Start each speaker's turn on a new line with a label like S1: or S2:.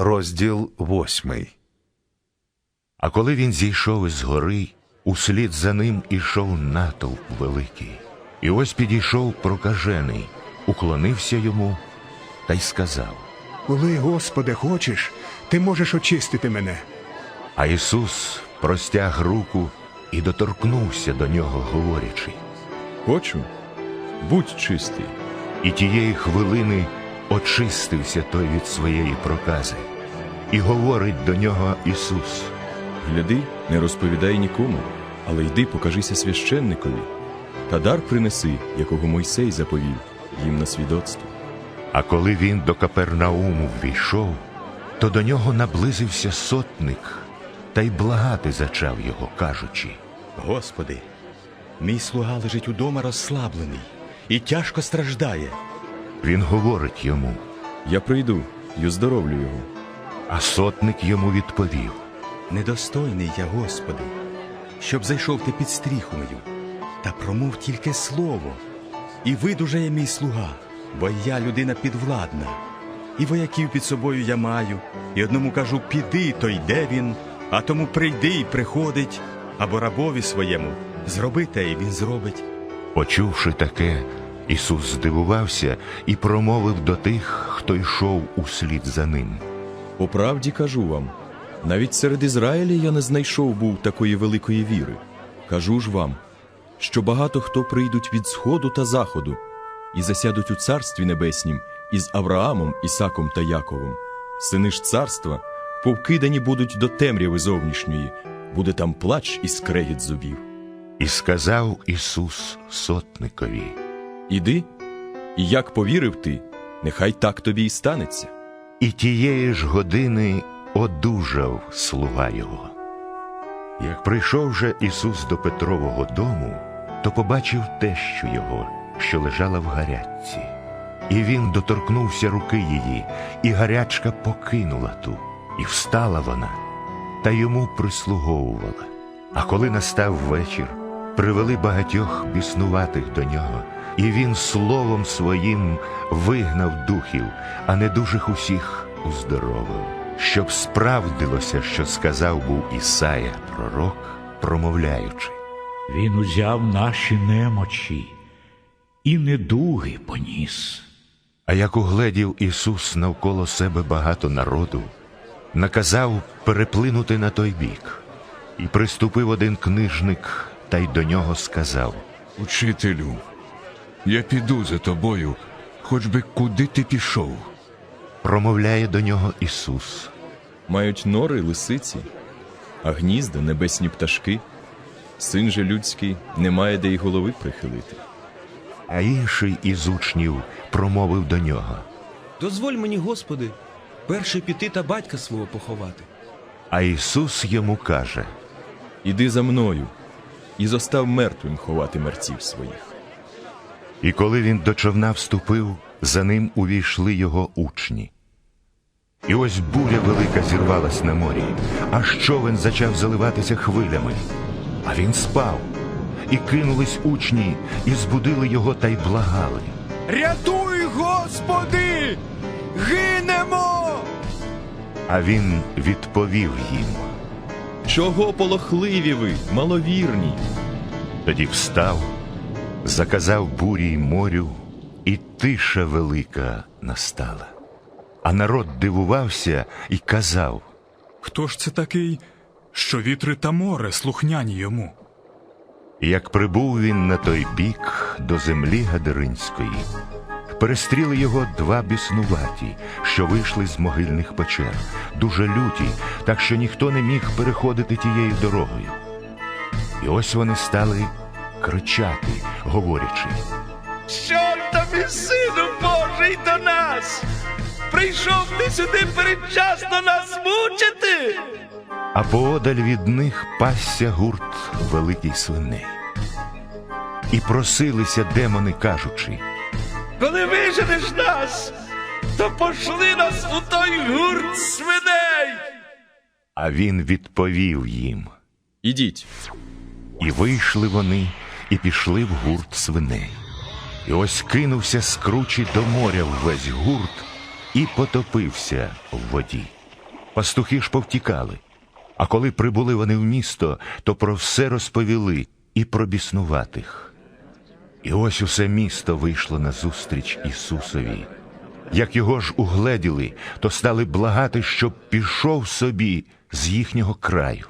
S1: Розділ восьмий.
S2: А коли він зійшов із гори, услід за ним ішов натовп великий. І ось підійшов прокажений, уклонився йому та й сказав.
S3: Коли, Господи, хочеш, ти можеш очистити мене.
S2: А Ісус простяг руку і доторкнувся до нього, говорячи.
S4: Хочу, будь чистий.
S2: І тієї хвилини очистився той від своєї прокази. І говорить до нього Ісус.
S4: Гляди, не розповідай нікому, але йди покажися священникові, та дар принеси, якого Мойсей заповів їм на свідоцтво.
S2: А коли він до Капернауму ввійшов, то до нього наблизився сотник та й благати зачав його, кажучи.
S5: Господи, мій слуга лежить удома розслаблений і тяжко страждає.
S2: Він говорить йому,
S4: Я прийду й оздоровлю його.
S2: а сотник йому відповів.
S5: Недостойний я, Господи, щоб зайшов ти під стріху мою, та промов тільки слово, і видужає мій слуга, бо я людина підвладна, і вояків під собою я маю, і одному кажу, піди, то йде він, а тому прийди і приходить, або рабові своєму, зроби те, і він зробить.
S2: Почувши таке, Ісус здивувався і промовив до тих, хто йшов услід за ним.
S4: По правді кажу вам, навіть серед Ізраїля я не знайшов був такої великої віри. Кажу ж вам, що багато хто прийдуть від сходу та заходу і засядуть у царстві небеснім із Авраамом, Ісаком та Яковом. Сини ж царства повкидані будуть до темряви зовнішньої, буде там плач і скрегіт зубів.
S2: І сказав Ісус сотникові.
S4: Іди, і як повірив ти, нехай так тобі і станеться.
S2: І тієї ж години одужав слуга його. Як прийшов же Ісус до Петрового дому, то побачив тещу його, що лежала в гарячці. І він доторкнувся руки її, і гарячка покинула ту, і встала вона, та йому прислуговувала. А коли настав вечір, привели багатьох біснуватих до нього, і він словом своїм вигнав духів, а недужих усіх уздоровив, щоб справдилося, що сказав був Ісая, пророк, промовляючи.
S6: Він узяв наші немочі і недуги поніс.
S2: А як угледів Ісус навколо себе багато народу, наказав переплинути на той бік. І приступив один книжник та й до нього сказав.
S7: Учителю, я піду за тобою, хоч би куди ти пішов.
S2: Промовляє до нього Ісус.
S4: Мають нори лисиці, а гнізда небесні пташки. Син же людський не має де й голови прихилити.
S2: А інший із учнів промовив до нього.
S8: Дозволь мені, Господи, перше піти та батька свого поховати.
S2: А Ісус йому каже:
S4: Іди за мною і зостав мертвим ховати мерців своїх.
S2: І коли він до човна вступив, за ним увійшли його учні. І ось буря велика зірвалась на морі, аж човен зачав заливатися хвилями. А він спав, і кинулись учні, і збудили його та й благали.
S3: Рятуй, Господи! Гинемо!
S2: А він відповів їм.
S4: Чого полохливі ви, маловірні?
S2: Тоді встав, заказав бурі й морю, і тиша велика настала. А народ дивувався і казав.
S9: Хто ж це такий, що вітри та море слухняні йому?
S2: Як прибув він на той бік до землі Гадаринської, перестріли його два біснуваті, що вийшли з могильних печер, дуже люті, так що ніхто не міг переходити тією дорогою. І ось вони стали кричати, говорячи.
S10: Що тобі, сину Божий, до нас? Прийшов ти сюди передчасно нас мучити?
S2: А поодаль від них пасся гурт великий свиней. І просилися демони, кажучи.
S10: Коли виженеш нас, то пошли нас у той гурт свиней.
S2: А він відповів їм.
S4: Ідіть.
S2: І вийшли вони, і пішли в гурт свиней. І ось кинувся з кручі до моря ввесь гурт і потопився в воді. Пастухи ж повтікали. А коли прибули вони в місто, то про все розповіли і про біснуватих. І ось усе місто вийшло назустріч Ісусові. Як його ж угледіли, то стали благати, щоб пішов собі з їхнього краю.